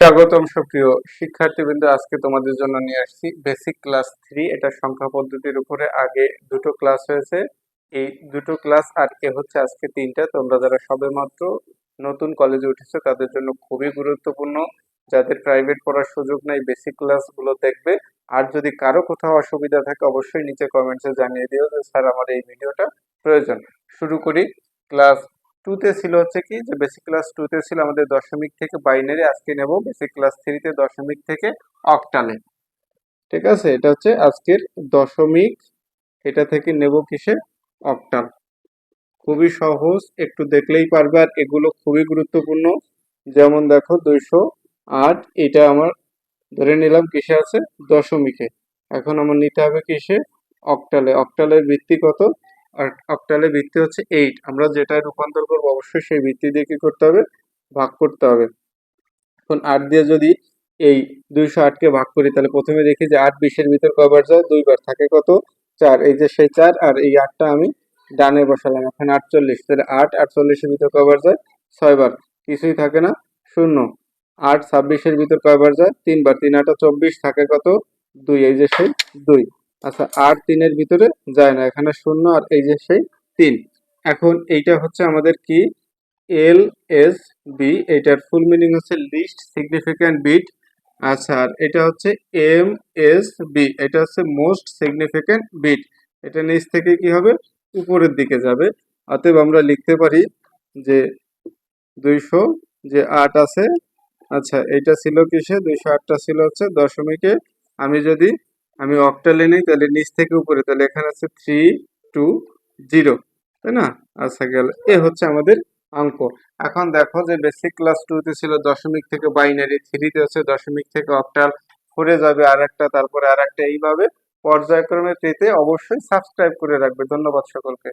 স্বাগতম সুপ্রিয় শিক্ষার্থীবৃন্দ, আজকে তোমাদের জন্য নিয়ে আসছি বেসিক ক্লাস থ্রি এটা সংখ্যা পদ্ধতির উপরে আগে দুটো ক্লাস হয়েছে। এই দুটো ক্লাস আর এ হচ্ছে আজকে তিনটা। তোমরা যারা সবেমাত্র নতুন কলেজে উঠেছে, তাদের জন্য খুবই গুরুত্বপূর্ণ। যাদের প্রাইভেট পড়ার সুযোগ নেই বেসিক ক্লাসগুলো দেখবে। আর যদি কারও কোথাও অসুবিধা থাকে, অবশ্যই নিচে কমেন্টসে জানিয়ে দিও যে, স্যার, আমার এই ভিডিওটা প্রয়োজন। শুরু করি। ক্লাস টুতে ছিল হচ্ছে কি যে বেসিক ক্লাস টুতে ছিল আমাদের দশমিক থেকে বাইনারি আজকে নেব বেসিক ক্লাস থ্রিতে দশমিক থেকে অক্টালে ঠিক আছে? এটা হচ্ছে আজকের দশমিক। এটা থেকে নেব কিসে? অক্টাল খুবই সহজ, একটু দেখলেই পারবে আর এগুলো খুবই গুরুত্বপূর্ণ। যেমন দেখো দুইশো আট, এটা আমার ধরে নিলাম কিসে আছে? দশমিকে। এখন আমার নিতে হবে কিসে? অক্টালে অক্টালের ভিত্তি কত? আর অক্টালের ভিত্তি হচ্ছে এইট আমরা যেটা রূপান্তর করব অবশ্যই সেই ভিত্তি দিয়ে কি করতে হবে? ভাগ করতে হবে। এখন আট দিয়ে যদি এই দুইশো আটকে ভাগ করি, তাহলে প্রথমে দেখি যে আট বিশের ভিতর কবার যায়? দুইবার। থাকে কত? চার। এই যে সেই চার আর এই আটটা আমি ডানে বসালাম। এখন আটচল্লিশ। তাহলে আট আটচল্লিশের ভিতর কবার যায়? ছয়বার। কিছুই থাকে না। শূন্য। আট ছাব্বিশের ভিতর কয়বার যায়? তিনবার। তিন আটা চব্বিশ। থাকে কত? দুই। এই যে সেই দুই। আচ্ছা আট তিনের ভিতরে যায় না, এখানে শূন্য আর এই যে সেই তিন। এখন এইটা হচ্ছে আমাদের কি? এল এস বি এটার ফুল মিনিং হচ্ছে লিস্ট সিগনিফিক্যান্ট বিট আচ্ছা আর এটা হচ্ছে এম এস বি এটা হচ্ছে মোস্ট সিগনিফিক্যান্ট বিট এটা নিচ থেকে কি হবে? উপরের দিকে যাবে। অতএব আমরা লিখতে পারি যে দুইশো যে আট আছে আচ্ছা এটা ছিল কিসে? দুইশো আটটা ছিল হচ্ছে দশমিকে। আমি যদি আমি অক্টালে নেই, তাহলে নিচ থেকে উপরে, তাহলে এখানে আছে থ্রি টু জিরো তাই না? আচ্ছা গেল। এ হচ্ছে আমাদের অঙ্ক। এখন দেখো যে বেসিক ক্লাস টুতে ছিল দশমিক থেকে বাইনারি থ্রিতে হচ্ছে দশমিক থেকে অক্টাল ফোরে যাবে আর একটা তারপরে আর একটা এইভাবে পর্যায়ক্রমে পেতে অবশ্যই সাবস্ক্রাইব করে রাখবে। ধন্যবাদ সকলকে।